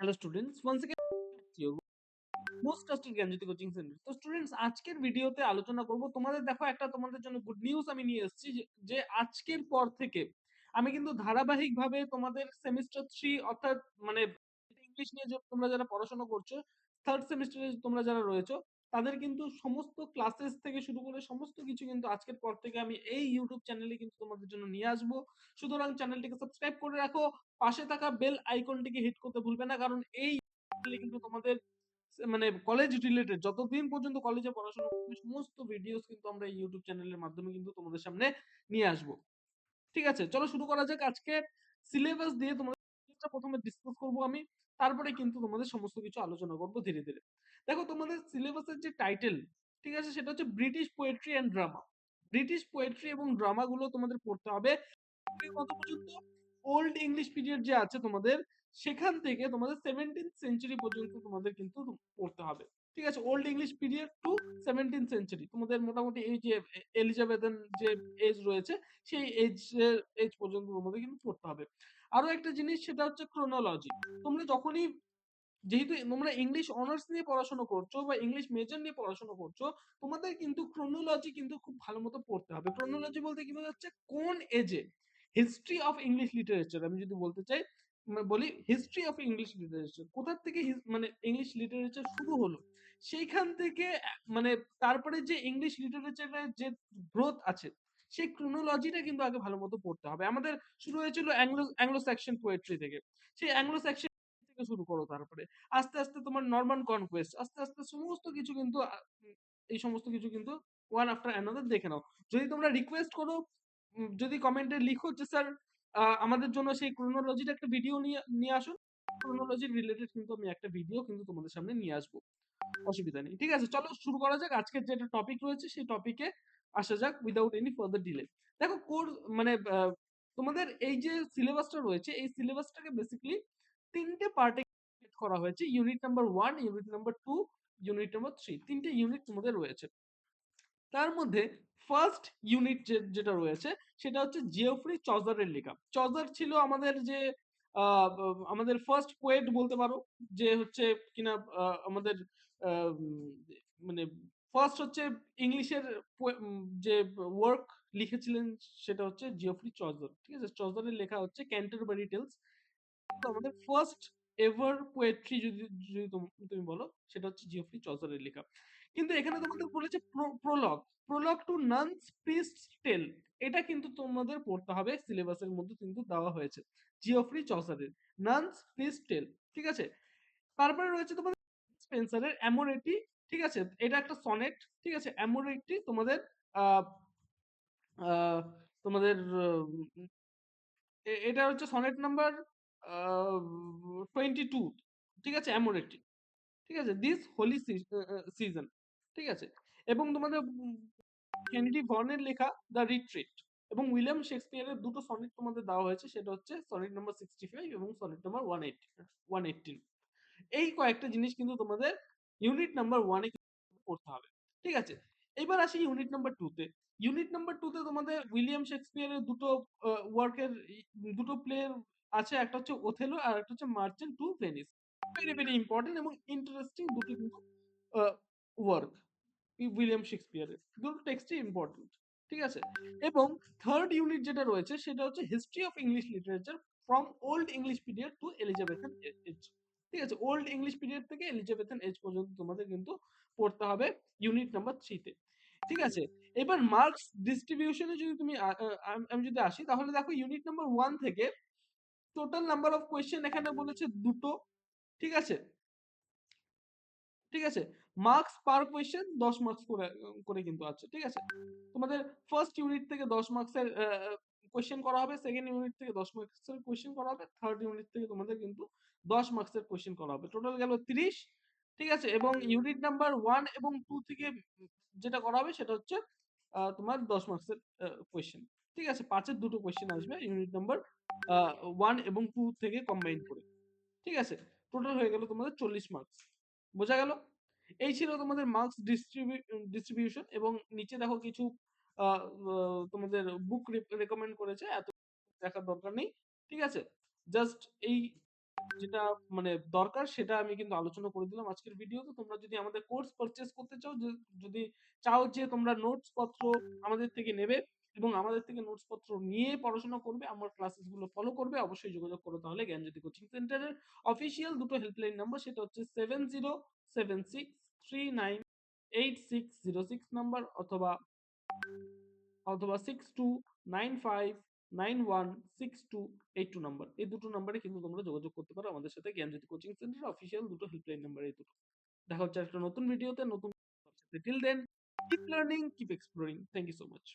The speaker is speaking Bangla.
hello students once again most trusted Gyanjyoti coaching centre তো স্টুডেন্টস আজকের ভিডিওতে আলোচনা করব তোমাদের দেখো একটা তোমাদের জন্য গুড নিউজ আমি নিয়ে এসেছি যে, যে আজকের পর থেকে আমি কিন্তু ধারাবাহিকভাবে তোমাদের সেমিস্টার থ্রি অর্থাৎ মানে ইংলিশ নিয়ে যে তোমরা যারা পড়াশোনা করছো থার্ড সেমিস্টারে তোমরা যারা রয়েছো তাদের কিন্তু সমস্ত ক্লাসেস থেকে শুরু করে সমস্ত কিছু কিন্তু আজকের পর থেকে আমি এই ইউটিউব চ্যানেলে কিন্তু তোমাদের জন্য নিয়ে আসব। সুতরাং চ্যানেলটিকে সাবস্ক্রাইব করে রাখো। পাশে থাকা বেল আইকনটিকে হিট করতে ভুলবে না, কারণ এই কিন্তু তোমাদের মানে কলেজ রিলেটেড যতদিন পর্যন্ত কলেজে পড়াশোনা করবে, সমস্ত ভিডিওস কিন্তু আমরা এই ইউটিউব চ্যানেলের মাধ্যমে কিন্তু তোমাদের সামনে নিয়ে আসব। ঠিক আছে, চলো শুরু করা যাক আজকে সিলেবাস দিয়ে তোমাদের প্রথমে ডিসকাস করব আমি, তারপরে কিন্তু তোমাদের সমস্ত কিছু আলোচনা করব ধীরে ধীরে। দেখো তোমাদের সিলেবাসের যে টাইটেল ঠিক আছে? সেটা হচ্ছে British poetry and drama British poetry এবং ড্রামাগুলো তোমাদের পড়তে হবে কত পর্যন্ত। ওল্ড ইংলিশ পিরিয়ড যে আছে তোমাদের, সেখান থেকে তোমাদের সেভেন্টিন সেঞ্চুরি পর্যন্ত তোমাদের কিন্তু পড়তে হবে। ঠিক আছে? Old English period to seventeen century তোমাদের মোটামুটি এই যে এলিজাবেথন যে এজ রয়েছে, সেই এজ এজ পর্যন্ত তোমাদের কিন্তু পড়তে হবে। আরও একটা জিনিস সেটা হচ্ছে ক্রোনোলজি তোমরা যখনই যেহেতু তোমরা ইংলিশ অনার্স নিয়ে পড়াশোনা করছ বা ইংলিশ মেজর নিয়ে পড়াশোনা করছ, তোমাদের কিন্তু ক্রোনোলজি কিন্তু খুব ভালো মতো পড়তে হবে। ক্রোনোলজি বলতে কি বোঝাচ্ছে কোন এজে হিস্ট্রি অফ ইংলিশ লিটারেচার আমি যদি বলতে চাই মানে বলি হিস্ট্রি অফ ইংলিশ লিটারেচার কোথা থেকে মানে ইংলিশ লিটারেচার শুরু হলো? সেইখান থেকে মানে তারপরে যে ইংলিশ লিটারেচারের যে গ্রোথ আছে সেই ক্রোনোলজিটা কিন্তু আগে ভালো মতো পড়তে হবে। আমাদের শুরু হয়েছিল অ্যাংলো অ্যাংলো সেকশন পোয়েট্রি থেকে। সেই অ্যাংলো সেকশন থেকে শুরু করো তারপরে। আস্তে আস্তে তোমার নর্মান কনকোয়েস্ট আস্তে আস্তে সমস্ত কিছু কিন্তু এই সমস্ত কিছু কিন্তু ওয়ান আফটার অ্যানাদার দেখে নাও। যদি তোমরা রিকোয়েস্ট করো যদি কমেন্টে লিখো যে স্যার আমাদের জন্য সেই ক্রোনোলজির একটা ভিডিও নিয়ে নিয়ে আসুন। ক্রোনোলজির রিলেটেড কিন্তু আমি একটা ভিডিও কিন্তু তোমাদের সামনে নিয়ে আসব। অসুবিধা নেই। ঠিক আছে, চলো শুরু করা যাক। আজকের যেটা টপিক রয়েছে, সেই টপিকে আসা যাক উইদাউট এনি ফার্দার ডিলে দেখো কোর মানে তোমাদের এই যে সিলেবাসটা রয়েছে, এই সিলেবাসটাকে বেসিক্যালি তিনটে পার্টে করা হয়েছে। Unit number one unit number two unit number three তিনটে ইউনিট তোমাদের রয়েছে। তার মধ্যে ফার্স্ট ইউনিট যেটা রয়েছে, সেটা হচ্ছে জিওফ্রি চজারের লেখা। চজার ছিল আমাদের যে আমাদের ফার্স্ট পোয়েট বলতে পারো, যে হচ্ছে কিনা আমাদের মানে ফার্স্ট হচ্ছে ইংলিশের যে ওয়ার্ক লিখেছিলেন সেটা হচ্ছে জিওফ্রি চজার ঠিক আছে? চজারের লেখা হচ্ছে ক্যান্টারবারি টেলস আমাদের ফার্স্ট এভার পোয়েট্রি যদি যদি তুমি বলো, সেটা হচ্ছে জিওফ্রি চজারের লেখা। কিন্তু এখানে তোমাদের বলেছে prologue prologue to nun's priest tale এটা কিন্তু তোমাদের পড়তে হবে সিলেবাসের মধ্যে কিন্তু দেওয়া হয়েছে জিওফ্রি চসারের নানস প্রিস্ট টেল ঠিক আছে? তারপরে রয়েছে তোমাদের স্পেন্সারের অ্যামোরেটি ঠিক আছে? এটা একটা সনেট ঠিক আছে? অ্যামোরেটি তোমাদের আহ, আহ, তোমাদের এটা হচ্ছে সনেট নাম্বার টোয়েন্টি টু ঠিক আছে? অ্যামোরেটি ঠিক আছে? দিস হোলি সিজন ঠিক আছে? এবং তোমাদের হেনরি ভর্নের লেখা দ্য রিট্রিট এবং উইলিয়াম শেক্সপিয়ারের দুটো সনেট তোমাদের দেওয়া হয়েছে সেটা হচ্ছে সনেট নাম্বার সিক্সটি ফাইভ এবং sonnet number one eight one eighteen এই কয়েকটা জিনিস কিন্তু তোমাদের ইউনিট নাম্বার ওয়ানে পড়তে হবে, ঠিক আছে? এবার আসি ইউনিট নাম্বার টুতে ইউনিট নাম্বার টুতে তোমাদের উইলিয়াম শেক্সপিয়ারের দুটো ওয়ার্কের দুটো প্লে আছে, একটা হচ্ছে ওথেলো আর একটা হচ্ছে merchant to Venice very very important এবং ইন্টারেস্টিং দুটো কিন্তু ওয়ার্ক উইলিয়াম শেক্সপিয়ারের দুটো টেক্সটই ইম্পর্টেন্ট ঠিক আছে? এবং থার্ড ইউনিট যেটা রয়েছে, সেটা হচ্ছে history of English literature from old English period to Elizabethan age ঠিক আছে? ওল্ড ইংলিশ পিরিয়ড থেকে এলিজাবেথন এজ পর্যন্ত তোমাদের কিন্তু পড়তে হবে ইউনিট নাম্বার থ্রিতে ঠিক আছে? এবার মার্কস ডিস্ট্রিবিউশনে যদি তুমি আমি যদি আসি, তাহলে দেখো ইউনিট নাম্বার ওয়ান থেকে টোটাল নাম্বার অফ কোয়েশ্চেন এখানে বলেছে দুটো। ঠিক আছে? ঠিক আছে? মার্কস পার কোয়েশ্চেন দশ মার্কস করে করে কিন্তু আছে। ঠিক আছে? তোমাদের ফার্স্ট ইউনিট থেকে দশ মার্কসের কোয়েশ্চেন করা হবে সেকেন্ড ইউনিট থেকে দশ মার্কসের কোয়েশ্চেন করা হবে থার্ড ইউনিট থেকে তোমাদের কিন্তু দশ মার্কসের কোয়েশ্চেন করা হবে। টোটাল গেল তিরিশ, ঠিক আছে? এবং ইউনিট নাম্বার ওয়ান এবং টু থেকে যেটা করা হবে সেটা হচ্ছে তোমার দশ মার্কসের কোয়েশ্চেন ঠিক আছে? পাঁচের দুটো কোয়েশ্চেন আসবে ইউনিট নাম্বার ওয়ান এবং টু থেকে কম্বাইন করে, ঠিক আছে? টোটাল হয়ে গেল তোমাদের চল্লিশ মার্কস বোঝা গেল? এই ছিল তোমাদের মার্কস ডিস্ট্রিবিউশন এবং নিচে দেখো কিছু তোমাদের বুক রেকমেন্ড করেছে এত দেখার দরকার নেই ঠিক আছে জাস্ট এই যেটা মানে দরকার সেটা আমি কিন্তু আলোচনা করে দিলাম আজকের ভিডিওতে। তোমরা যদি আমাদের কোর্স পারচেস করতে চাও যদি চাও যে তোমরা নোটস পত্র আমাদের থেকে নেবে এবং আমাদের থেকে নোটস পত্র নিয়ে পড়াশোনা করবে, আমার ক্লাসেসগুলো ফলো করবে অবশ্যই যোগাযোগ করো তাহলে জ্ঞানজ্যোতি কোচিং সেন্টারের অফিসিয়াল দুটো হেল্পলাইন নাম্বার সেটা হচ্ছে 7076398606 নাম্বার অথবা অথবা 6295916282 নাম্বার। এই দুটো নাম্বারে কিন্তু তোমরা যোগাযোগ করতে পারো আমাদের সাথে জ্ঞানজ্যোতি কোচিং সেন্টার অফিসিয়াল দুটো হেল্পলাইন নাম্বার এই দুটো। দেখা হচ্ছে একটা নতুন ভিডিওতে নতুন till then keep learning, keep exploring. Thank you so much.